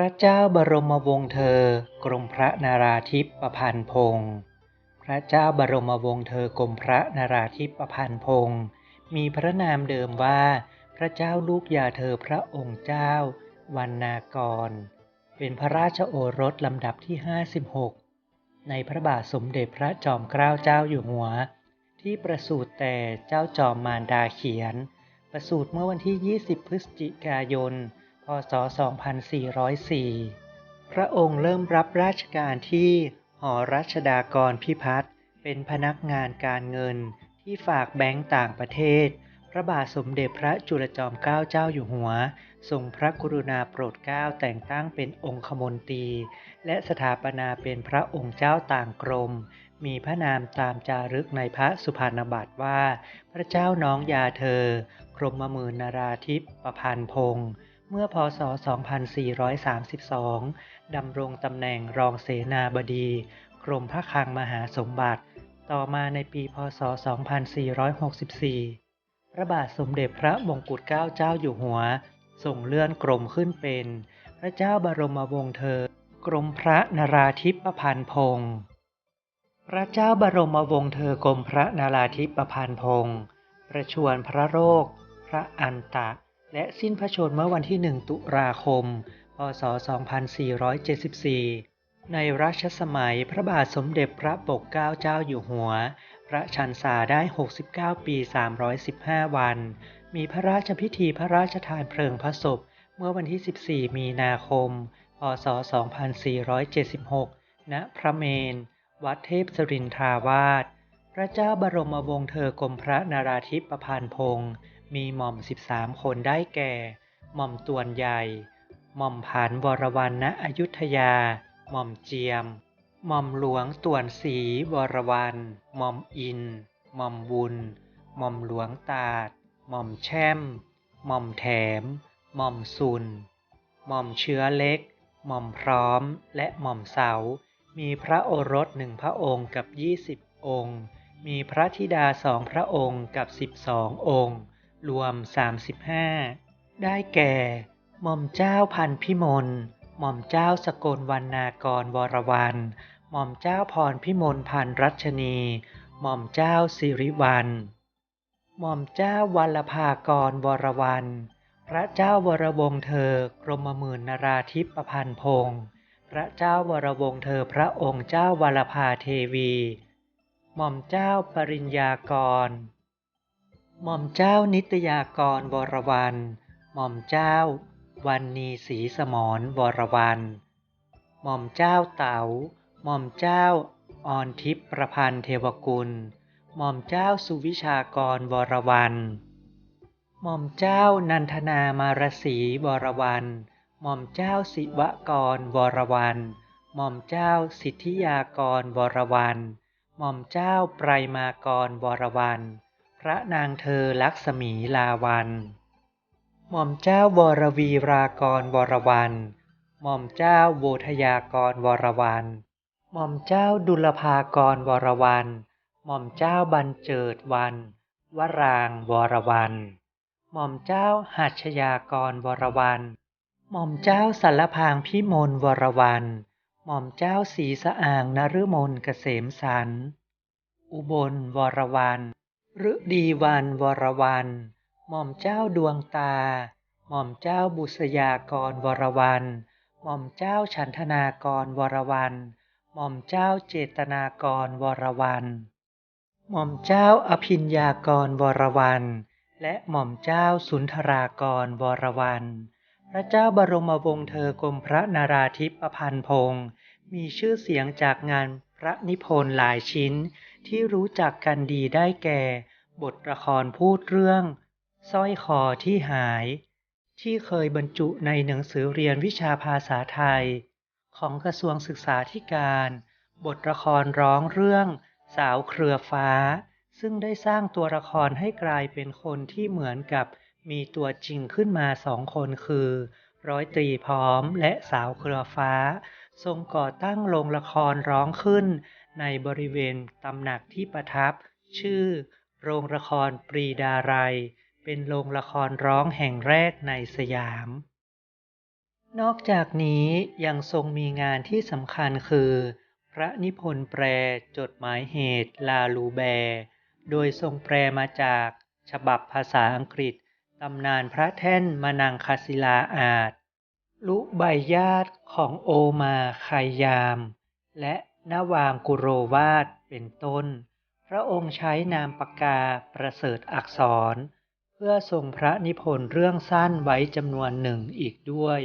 พระเจ้าบรมวงศ์เธอ กรมพระนาราธิปประพันธ์พงศ์พระเจ้าบรมวงศ์เธอกรมพระนาราธิปประพันธ์พงศ์มีพระนามเดิมว่า พระเจ้าลูกยาเธอพระองค์เจ้า วันนากร เป็นพระราชโอรสลำดับที่ 56 ในพระบาทสมเด็จพระจอมเกล้าเจ้าอยู่หัว ที่ประสูติแต่เจ้าจอมมารดาเขียน ประสูติเมื่อวันที่ 20 พฤศจิกายน พศ 2404 พระองค์เริ่มรับราชการที่หอรัชดากรพิพัฒน์เป็นพนักงานการเงินที่ฝากแบงก์ต่างประเทศ พระบาทสมเด็จพระจุลจอมเกล้าเจ้าอยู่หัว ทรงพระกรุณาโปรดเกล้าแต่งตั้งเป็นองคมนตรี และสถาปนาเป็นพระองค์เจ้าต่างกรม มีพระนามตามจารึกในพระสุพรรณบัตรว่า พระเจ้าน้องยาเธอ กรมมื่นาราธิปประพันธ์พงศ์ เมื่อพศ 2432 ดำรงตำแหน่งรองเสนาบดี กรมพระคลังมหาสมบัติ ต่อมาในปี พศ 2464 พระบาทสมเด็จพระมงกุฎเกล้าเจ้าอยู่หัวส่งเลื่อนกรมขึ้นเป็น พระเจ้าบรมวงศ์เธอ กรมพระนราธิปพันธ์พงศ์พระเจ้าบรมวงศ์เธอกรมพระนาราธิปพันธ์พงศ์ประชวรพระโรค พระอันตะ และสิ้นพระชนม์เมื่อวันที่ 1 ตุลาคม พศ 2474 ในรัชสมัยพระบาทสมเด็จพระปกเกล้าเจ้าอยู่หัว พระชันษาได้ 69 ปี 315 วัน มีพระราชพิธีพระราชทานเพลิงพระศพ เมื่อวันที่ 14 มีนาคม พศ 2476 ณ พระเมน วัดเทพสรินทราวาส พระเจ้าบรมวงศ์เธอกรมพระนาราธิปพันธ์พงศ์ มีหม่อม13คนได้แก่ หม่อมตวนใหญ่ หม่อมผานวรวรรณณอยุธยา หม่อมเจียม หม่อมหลวงตวนศรีวรวรรณหม่อมอิน หม่อมบุญ หม่อมหลวงตาด หม่อมแช่ม หม่อมแถม หม่อมสุน หม่อมเชื้อเล็ก หม่อมพร้อม และหม่อมเสา มีพระโอรสหนึ่งพระองค์กับ20องค์ มีพระธิดาสองพระองค์กับ12องค์ รวม 35 ได้แก่ หม่อมเจ้าพันพิมล หม่อมเจ้าสกลวรรณากรวรวรรณหม่อมเจ้าพรพิมลพันรัชนี หม่อมเจ้าสิริวัลหม่อมเจ้าวัลภากรวรวรรณพระเจ้าวรวงเธอกรมหมื่นนราธิปพันธ์พงศ์พระเจ้าวรวงเธอพระองค์เจ้าวรภาเทวี หม่อมเจ้าปริญญากร หม่อมเจ้านิตยากรวรวรรณหม่อมเจ้า วันนีศรีสมรวรวรรณหม่อมเจ้าเต๋าหม่อมเจ้าออนทิพย์ประพันธ์เทวกุล หม่อมเจ้าสุวิชากรวรวรรณหม่อมเจ้านันทนามารสีวรวรรณหม่อมเจ้าศิวกรวรวรรณหม่อมเจ้าสิทธิยากรวรวรรณหม่อมเจ้าไพรมากรวรวรรณ พระนางเธอลักษมีลาวัน หม่อมเจ้าวรวีรากรวรวรรณหม่อมเจ้าโวทยากรวรวรรณหม่อมเจ้าดุลภากรวรวรรณหม่อมเจ้าบรรเจิดวัน วรางวรวรรณหม่อมเจ้าหัชยากรวรวรรณหม่อมเจ้าสารพางพิมลวรวรรณหม่อมเจ้าศีสะอางนฤมลเกษมสัน อุบลวรวรรณ ฤดีวันวรวรรณหม่อมเจ้าดวงตา หม่อมเจ้าบุษยากรวรวรรณหม่อมเจ้าฉันทนากรวรวรรณหม่อมเจ้าเจตนากรวรวรรณหม่อมเจ้าอภิญญากรวรวรรณและหม่อมเจ้าสุนทรากรวรวรรณพระเจ้าบรมวงศ์เธอกรมพระนาราธิปพันธ์พงศ์มีชื่อเสียงจากงานพระนิพนธ์หลายชิ้นที่รู้จักกันดีได้แก่ บทละครพูดเรื่องสร้อยคอที่หาย ที่เคยบรรจุในหนังสือเรียนวิชาภาษาไทย ของกระทรวงศึกษาธิการ บทละครร้องเรื่อง สาวเครือฟ้า ซึ่งได้สร้างตัวละครให้กลายเป็นคนที่เหมือนกับมีตัวจริงขึ้นมาสองคนคือ ร้อยตรีพร้อมและสาวเครือฟ้า ทรงก่อตั้งโรงละครร้องขึ้น ในบริเวณตำหนักที่ประทับ ชื่อ โรงละครปรีดาไรยเป็นโรงละครร้องแห่งแรกในสยาม นอกจากนี้ยังทรงมีงานที่สำคัญคือ พระนิพนธ์แปลจดหมายเหตุลาลูแบร์โดยทรงแปลมาจากฉบับภาษาอังกฤษตำนานพระแท่นมนังคศิลาอาจ ลุใบญาติของโอมาคายาม และนาวางกุโรวาทเป็นต้น พระองค์ใช้นามปากกาประเสริฐอักษร เพื่อทรงพระนิพนธ์เรื่องสั้นไว้จำนวนหนึ่งอีกด้วย